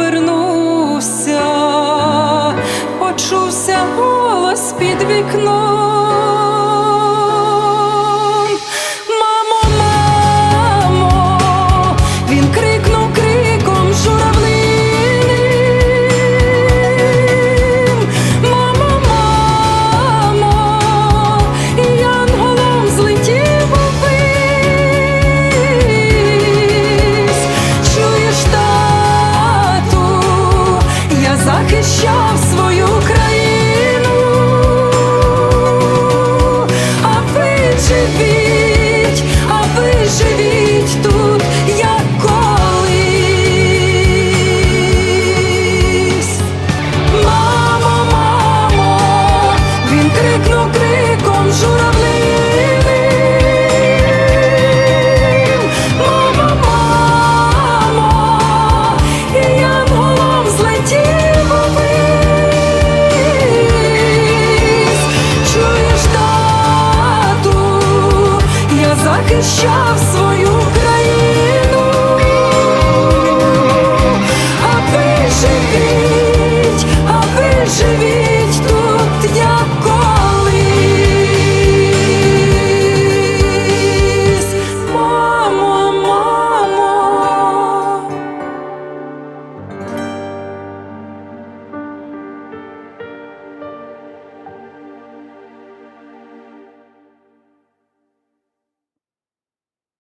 сином захищав свою країну, а ви живіть, захищав свою.